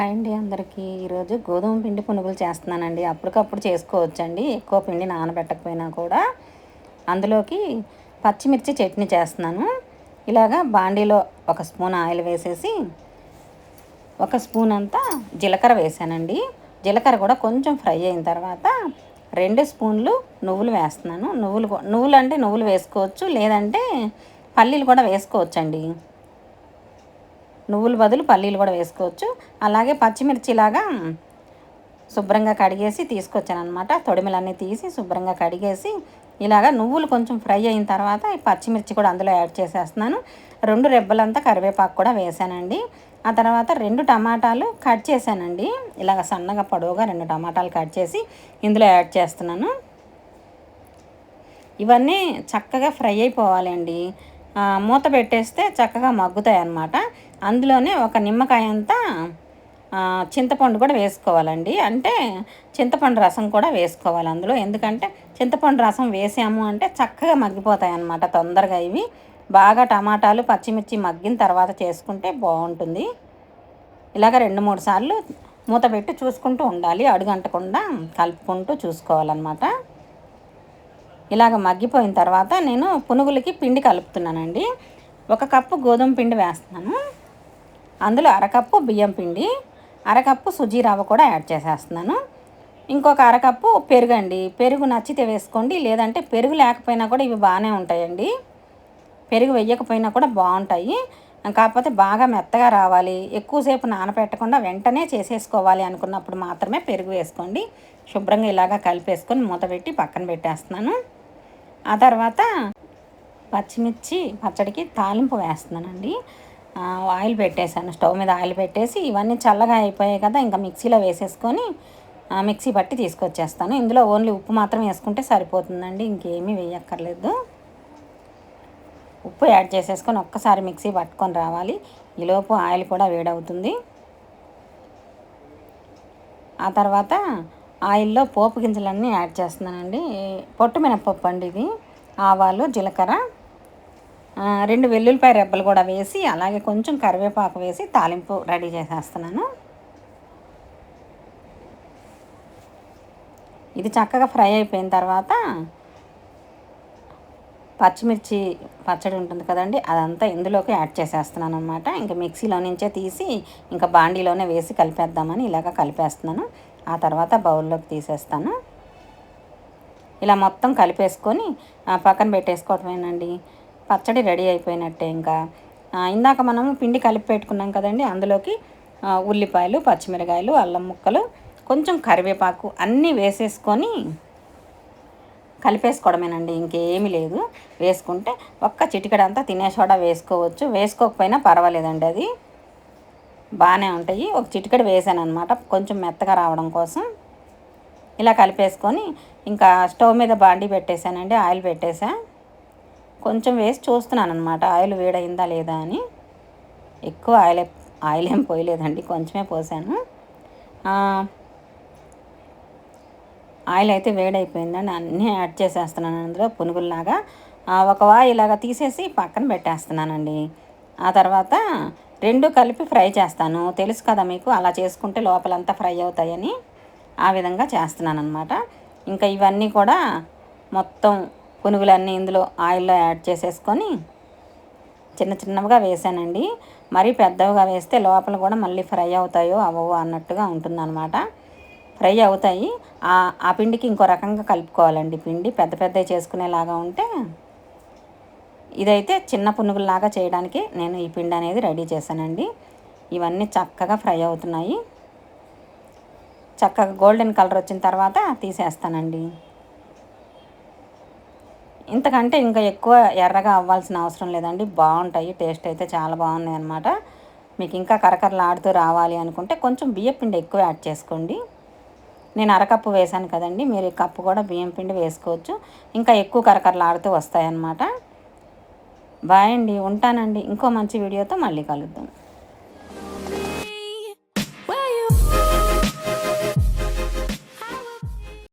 Hi అండి అందరికీ. ఈరోజు గోధుమ పిండి పునుగులు చేస్తున్నానండి. అప్పటికప్పుడు చేసుకోవచ్చండి. ఎక్కువ పిండి నానబెట్టకపోయినా కూడా. అందులోకి పచ్చిమిర్చి చట్నీ చేస్తున్నాను. ఇలాగా బాండీలో ఒక స్పూన్ ఆయిల్ వేసేసి ఒక స్పూన్ అంతా జీలకర్ర వేసానండి. జీలకర్ర కూడా కొంచెం ఫ్రై అయిన తర్వాత రెండు స్పూన్లు నువ్వులు వేస్తున్నాను. నువ్వులు నువ్వులు అంటే నువ్వులు వేసుకోవచ్చు. లేదంటే పల్లీలు కూడా వేసుకోవచ్చండి. నువ్వుల బదులు పల్లీలు కూడా వేసుకోవచ్చు. అలాగే పచ్చిమిర్చిలాగా శుభ్రంగా కడిగేసి తీసుకొచ్చాను అనమాట తొడిమిలన్నీ తీసి శుభ్రంగా కడిగేసి ఇలాగ నువ్వులు కొంచెం ఫ్రై అయిన తర్వాత ఈ పచ్చిమిర్చి కూడా అందులో యాడ్ చేసేస్తున్నాను. రెండు రెబ్బలంతా కరివేపాకు కూడా వేసానండి. ఆ తర్వాత రెండు టమాటాలు కట్ చేశానండి. ఇలాగ సన్నగా పొడవుగా రెండు టమాటాలు కట్ చేసి ఇందులో యాడ్ చేస్తున్నాను. ఇవన్నీ చక్కగా ఫ్రై అయిపోవాలండి. మూత పెట్టేస్తే చక్కగా మగ్గుతాయి అన్నమాట అందులోనే ఒక నిమ్మకాయ అంతా చింతపండు కూడా వేసుకోవాలండి. అంటే చింతపండు రసం కూడా వేసుకోవాలి అందులో. ఎందుకంటే చింతపండు రసం వేసాము అంటే చక్కగా మగ్గిపోతాయి అన్నమాట తొందరగా ఇవి. బాగా టమాటాలు పచ్చిమిర్చి మగ్గిన తర్వాత చేసుకుంటే బాగుంటుంది. ఇలాగ రెండు మూడు సార్లు మూత పెట్టి చూసుకుంటూ ఉండాలి. అడుగంటకుండా కలుపుకుంటూ చూసుకోవాలన్నమాట. ఇలాగ మగ్గిపోయిన తర్వాత నేను పునుగులకి పిండి కలుపుతున్నానండి. ఒక కప్పు గోధుమ పిండి వేస్తున్నాను. అందులో అరకప్పు బియ్యం పిండి అరకప్పు సుజీ రవ్వ కూడా యాడ్ చేసేస్తున్నాను. ఇంకొక అరకప్పు పెరుగు అండి పెరుగు నచ్చితే వేసుకోండి లేదంటే పెరుగు లేకపోయినా కూడా ఇవి బాగానే ఉంటాయండి. పెరుగు వేయకపోయినా కూడా బాగుంటాయి. కాకపోతే బాగా మెత్తగా రావాలి. ఎక్కువసేపు నానపెట్టకుండా వెంటనే చేసేసుకోవాలి అనుకున్నప్పుడు మాత్రమే పెరుగు వేసుకోండి. శుభ్రంగా ఇలాగా కలిపేసుకొని మూత పెట్టి పక్కన పెట్టేస్తున్నాను. ఆ తర్వాత పచ్చిమిర్చి పచ్చడికి తాలింపు వేస్తున్నానండి. ఆయిల్ పెట్టేశాను. స్టవ్ మీద ఆయిల్ పెట్టేసి ఇవన్నీ చల్లగా అయిపోయాయి కదా ఇంకా మిక్సీలో వేసేసుకొని మిక్సీ పట్టి తీసుకొచ్చేస్తాను. ఇందులో ఓన్లీ ఉప్పు మాత్రం వేసుకుంటే సరిపోతుందండి ఇంకేమీ వేయక్కర్లేదు. ఉప్పు యాడ్ చేసేసుకొని ఒక్కసారి మిక్సీ పట్టుకొని రావాలి. ఈలోపు ఆయిల్ కూడా వేడవుతుంది. ఆ తర్వాత ఆయిల్లో పోపు గింజలన్నీ యాడ్ చేస్తున్నానండి. పొట్టు మినపప్పు అండి ఇది ఆవాలు జీలకర్ర రెండు వెల్లుల్లిపాయ రెబ్బలు కూడా వేసి అలాగే కొంచెం కరివేపాకు వేసి తాలింపు రెడీ చేసేస్తున్నాను. ఇది చక్కగా ఫ్రై అయిపోయిన తర్వాత పచ్చిమిర్చి పచ్చడి ఉంటుంది కదండి అదంతా ఇందులోకి యాడ్ చేసేస్తున్నాను అనమాట ఇంకా మిక్సీలో నుంచే తీసి ఇంకా బాండీలోనే వేసి కలిపేద్దామని ఇలాగ కలిపేస్తున్నాను. ఆ తర్వాత బౌల్లోకి తీసేస్తాను. ఇలా మొత్తం కలిపేసుకొని పక్కన పెట్టేసుకోవటమేనండి పచ్చడి రెడీ అయిపోయినట్టే ఇంకా. ఇందాక మనం పిండి కలిపి పెట్టుకున్నాం కదండి అందులోకి ఉల్లిపాయలు పచ్చిమిరకాయలు అల్లం ముక్కలు కొంచెం కరివేపాకు అన్నీ వేసేసుకొని కలిపేసుకోవడమేనండి ఇంకేమీ లేదు. వేసుకుంటే ఒక్క చిటికడంతా తినే సోడా వేసుకోవచ్చు. వేసుకోకపోయినా పర్వాలేదండి అది. బాగానే ఉంటాయి. ఒక చిటికెడు వేసాను అనమాట కొంచెం మెత్తగా రావడం కోసం. ఇలా కలిపేసుకొని ఇంకా స్టవ్ మీద బాండి పెట్టేశానండి. ఆయిల్ పెట్టేసా కొంచెం వేసి చూస్తున్నాను అనమాట ఆయిల్ వేడైందా లేదా అని. ఎక్కువ ఆయిల్ ఆయిల్ ఏం పోయలేదండి. కొంచెమే పోసాను. ఆయిల్ అయితే వేడైపోయిందండి. అన్నీ యాడ్ చేసేస్తున్నాను అందులో పునుగుల్లాగా. ఒక వాయి ఇలాగా తీసేసి పక్కన పెట్టేస్తున్నానండి. ఆ తర్వాత రెండు కలిపి ఫ్రై చేస్తాను. తెలుసు కదా మీకు అలా చేసుకుంటే లోపలంతా ఫ్రై అవుతాయని ఆ విధంగా చేస్తున్నాను అనమాట ఇంకా ఇవన్నీ కూడా మొత్తం పునుగులన్నీ ఇందులో ఆయిల్లో యాడ్ చేసేసుకొని చిన్న చిన్నవిగా వేసానండి. మరీ పెద్దవిగా వేస్తే లోపల కూడా మళ్ళీ ఫ్రై అవుతాయో అవ్వవో అన్నట్టుగా ఉంటుందన్నమాట. ఫ్రై అవుతాయి. ఆ పిండికి ఇంకో రకంగా కలుపుకోవాలండి పిండి. పెద్ద పెద్దవి చేసుకునేలాగా ఉంటే ఇదైతే చిన్న పునుగుల్లాగా చేయడానికి నేను ఈ పిండి అనేది రెడీ చేశానండి. ఇవన్నీ చక్కగా ఫ్రై అవుతున్నాయి. చక్కగా గోల్డెన్ కలర్ వచ్చిన తర్వాత తీసేస్తానండి. ఇంతకంటే ఇంకా ఎక్కువ ఎర్రగా అవ్వాల్సిన అవసరం లేదండి. బాగుంటాయి. టేస్ట్ అయితే చాలా బాగున్నాయి అనమాట మీకు ఇంకా కరకరలాడుతూ రావాలి అనుకుంటే కొంచెం బియ్యం పిండి ఎక్కువ యాడ్ చేసుకోండి. నేను అరకప్పు వేశాను కదండి. మీరు కప్పు కూడా బియ్యం పిండి వేసుకోవచ్చు. ఇంకా ఎక్కువ కరకరలాడుతూ వస్తాయన్నమాట. బాయ్ అండి ఉంటానండి. ఇంకో మంచి వీడియోతో మళ్ళీ కలుద్దాం.